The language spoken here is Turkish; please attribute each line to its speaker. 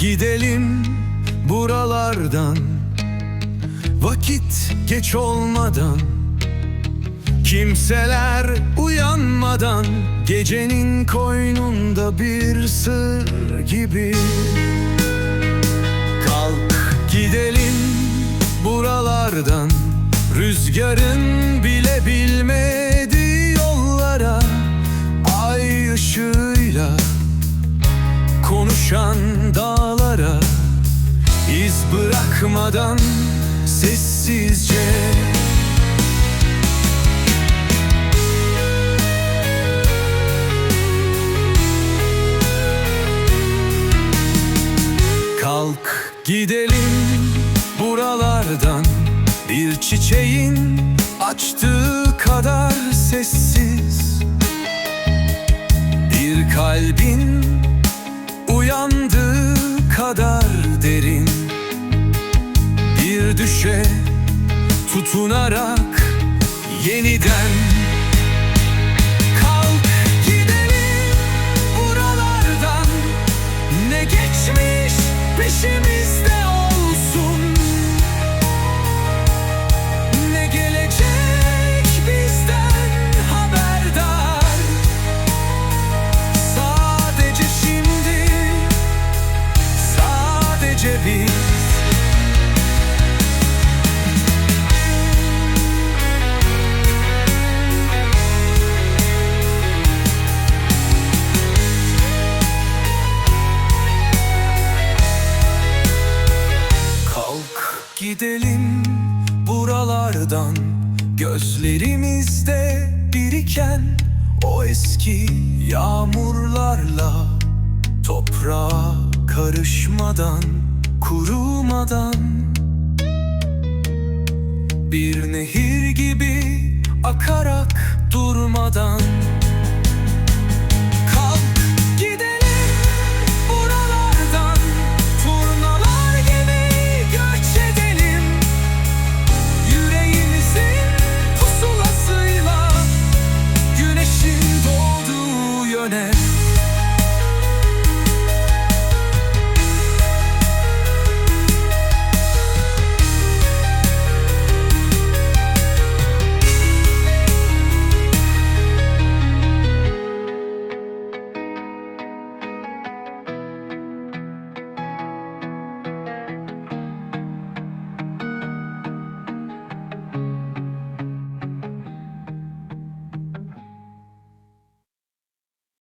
Speaker 1: Gidelim buralardan. Vakit geç olmadan. Kimseler uyanmadan. Gecenin koynunda bir sır gibi. Kalk gidelim buralardan. Rüzgarın bile bilmez. Bırakmadan sessizce. Kalk gidelim buralardan. Bir çiçeğin açtığı kadar sessiz. Bir kalbin tutunarak yeniden Kalk gidelim buralardan. Ne geçmiş peşimizde olsun. Ne gelecek bizden haberdar. Sadece şimdi Sadece biz gidelim buralardan. Gözlerimizde biriken o eski yağmurlarla Toprağa karışmadan, kurumadan. Bir nehir gibi akarak durmadan honest.